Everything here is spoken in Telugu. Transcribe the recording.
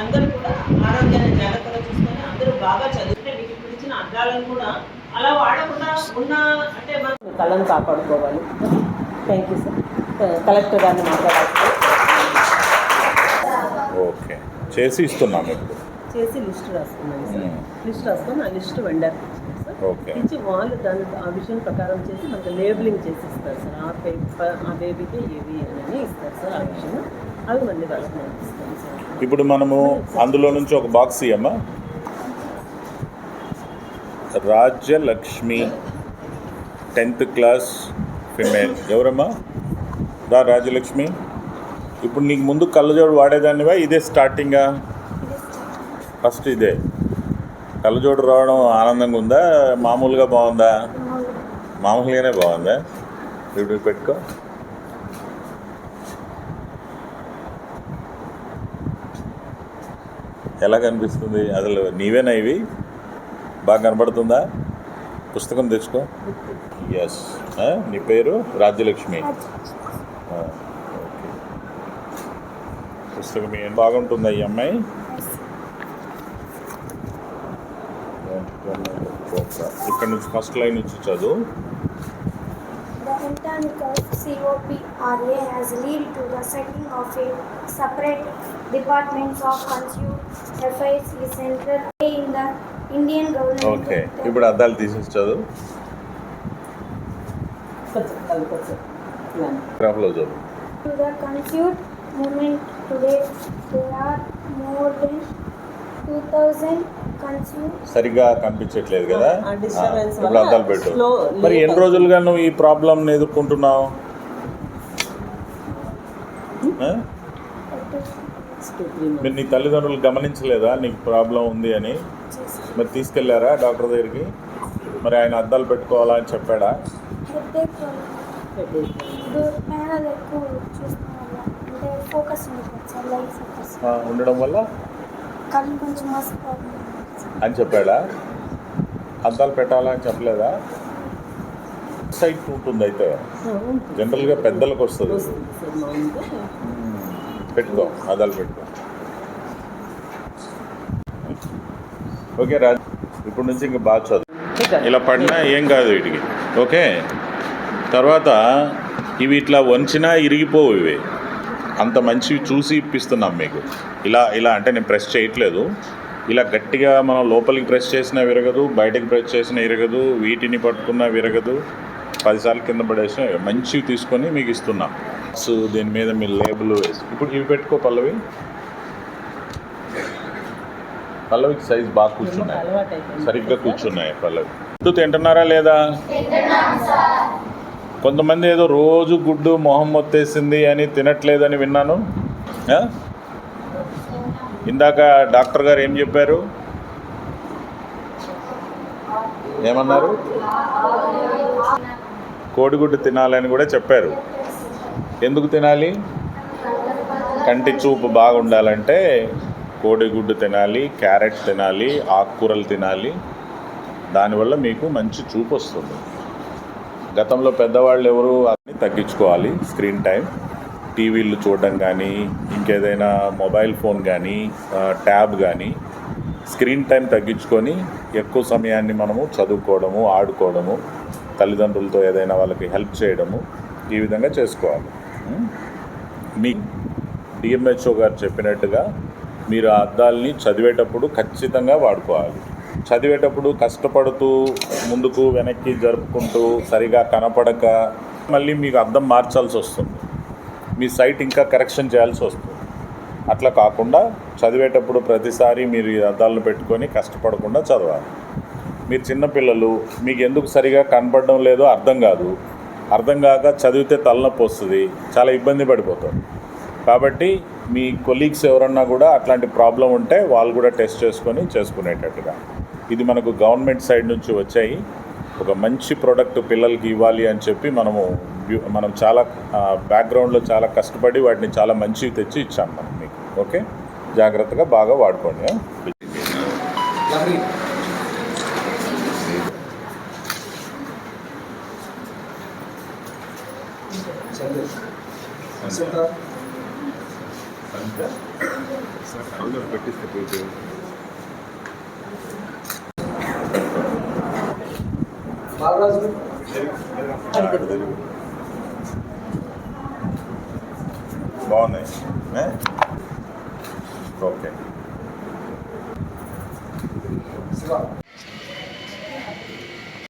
అందరూ కూడా ఆరోగ్యాన్ని జాగ్రత్తగా చూసుకొని అందరూ బాగా చదివితే మీకు ఇప్పుడు ఇచ్చిన అద్దాలను కూడా అలా వాడకుండా ఉన్న అంటే మనం కళ్ళను కాపాడుకోవాలి. థ్యాంక్ యూ సార్ కలెక్టర్ గారిని మాట్లాడాలి. ఓకే. చేసి ఇస్తున్నాం ఇప్పుడు. చేసి లిస్ట్ రాసుకున్నాను సార్ మ్మ్. లిస్ట్ రాసుకొని ఆ లిస్ట్ వెండర్. ఇచ్చి వాళ్ళు దాని ఆ విషయం ప్రకారం చేసి మనకు లేబులింగ్ చేసి ఇస్తారు సార్. ఆ పేపర్ ఆ బేబీకి ఏవి అని ఇస్తారు సార్ ఆ విషయం. అవి మళ్ళీ వాళ్ళకి సార్. ఇప్పుడు మనము అందులో నుంచి ఒక box ఇయ్యమ్మా. Rajyalakshmi tenth class female. ఎవరమ్మా? రా రాజ్యలక్ష్మి. ఇప్పుడు నీకు ముందు కళ్ళజోడు వాడేదానివా? ఇదే స్టార్టింగా ఫస్ట్ ఇదే. కళ్ళజోడు రావడం ఆనందంగా ఉందా? మామూలుగా బాగుందా? మామూలుగానే బాగుందా? ఇప్పుడు పెట్టుకో. ఎలా కనిపిస్తుంది? అసలు నీవేనా ఇవి? బాగా కనబడుతుందా? పుస్తకం తెచ్చుకో. ఎస్ నీ పేరు? రాజ్యలక్ష్మి. పుస్తకం ఏం బాగుంటుందా ఈ అమ్మాయి? ఇక్కడ నుంచి ఫస్ట్ లైన్ నుంచి చదువు The of COPRA has led to the setting of a separate Department of Consumer Affairs is central in the Indian government. Okay ఇప్పుడు అద్దాలు తీసేసి చదువు. గ్రాఫ్లో చదువు To the consumer movement today, there are more than 2000 consumers. సరిగ్గా కనిపించట్లేదు కదా? ఇప్పుడు అద్దాలు పెట్టు. మరి ఎన్ని రోజులుగా నువ్వు ఈ ప్రాబ్లం ఎదుర్కొంటున్నావు? Months. మీరు నీ తల్లిదండ్రులు గమనించలేదా నీకు ప్రాబ్లం ఉంది అని? మరి తీసుకెళ్ళారా డాక్టర్ దగ్గరికి? మరి ఆయన అద్దాలు పెట్టుకోవాలా అని చెప్పాడా? ఉండడం వల్ల? కళ్ళు కొంచెం మోసపోతుంది. అని చెప్పాడా? అద్దాలు పెట్టాలా అని చెప్పలేదా? సైట్ ఉంటుంది అయితే. జనరల్గా పెద్దలకు వస్తుంది. పెట్టుకో అద్దాలు పెట్టుకో. ఓకే రాజ్ ఇప్పుడు నుంచి ఇంకా బాగా చదువు. ఇలా పడినా ఏం కాదు వీటికి. ఓకే? తర్వాత ఇవి ఇట్లా వంచినా ఇరిగిపోవు ఇవి. అంత మంచివి చూసి ఇప్పిస్తున్నాం మీకు. ఇలా ఇలా అంటే నేను ప్రెస్ చేయట్లేదు. ఇలా గట్టిగా మనం లోపలికి ప్రెస్ చేసినా విరగదు బయటకు ప్రెస్ చేసినా విరగదు వీటిని పట్టుకున్నా విరగదు. పదిసార్లు కింద పడేసిన మంచివి తీసుకొని మీకు ఇస్తున్నాం. సో దీని మీద మీ లేబుల్ వేసి ఇప్పుడు ఇవి పెట్టుకో పల్లవి. పల్లవికి సైజ్ బాగా కూర్చున్నాయి. సరిగ్గా కూర్చున్నాయి పల్లవి. గుడ్డు తింటున్నారా లేదా? కొంతమంది ఏదో రోజు గుడ్డు మొహం మొత్తేసింది అని తినట్లేదని విన్నాను. ఆ? ఇందాక డాక్టర్ గారు ఏం చెప్పారు? ఏమన్నారు? కోడిగుడ్డు తినాలని కూడా చెప్పారు. ఎందుకు తినాలి? కంటి చూపు బాగుండాలంటే కోడిగుడ్డు తినాలి క్యారెట్ తినాలి ఆకుకూరలు తినాలి. దానివల్ల మీకు మంచి చూపు వస్తుంది గతంలో పెద్దవాళ్ళు ఎవరు అన్ని తగ్గించుకోవాలి స్క్రీన్ టైం. టీవీలు చూడడం కానీ ఇంకేదైనా మొబైల్ ఫోన్ కానీ ట్యాబ్ కానీ స్క్రీన్ టైం తగ్గించుకొని ఎక్కువ సమయాన్ని మనము చదువుకోవడము ఆడుకోవడము తల్లిదండ్రులతో ఏదైనా వాళ్ళకి హెల్ప్ చేయడము ఈ విధంగా చేసుకోవాలి. మీ డిఎంహెచ్ఓ గారు చెప్పినట్టుగా మీరు ఆ అద్దాలని చదివేటప్పుడు ఖచ్చితంగా వాడుకోవాలి. చదివేటప్పుడు కష్టపడుతూ ముందుకు వెనక్కి జరుపుకుంటూ సరిగా కనపడక మళ్ళీ మీకు అద్దం మార్చాల్సి వస్తుంది. మీ సైట్ ఇంకా కరెక్షన్ చేయాల్సి వస్తుంది. అట్లా కాకుండా చదివేటప్పుడు ప్రతిసారి మీరు అద్దాలను పెట్టుకొని కష్టపడకుండా చదవాలి. మీరు చిన్నపిల్లలు మీకు ఎందుకు సరిగా కనపడడం లేదో అర్థం కాదు. అర్థం కాక చదివితే తలనొప్పి వస్తుంది. చాలా ఇబ్బంది పడిపోతారు. కాబట్టి మీ కొలీగ్స్ ఎవరన్నా కూడా అట్లాంటి ప్రాబ్లం ఉంటే వాళ్ళు కూడా టెస్ట్ చేసుకొని చేసుకునేటట్టుగా. ఇది మనకు గవర్నమెంట్ సైడ్ నుంచి వచ్చాయి. ఒక మంచి ప్రోడక్ట్ పిల్లలకి ఇవ్వాలి అని చెప్పి మనము మనం చాలా బ్యాక్గ్రౌండ్లో చాలా కష్టపడి వాటిని చాలా మంచివి తెచ్చి ఇచ్చాం మనం మీకు. ఓకే? జాగ్రత్తగా బాగా వాడుకోండి పెట్టిస్తే బాగున్నాయి ఏ? ఓకే శివ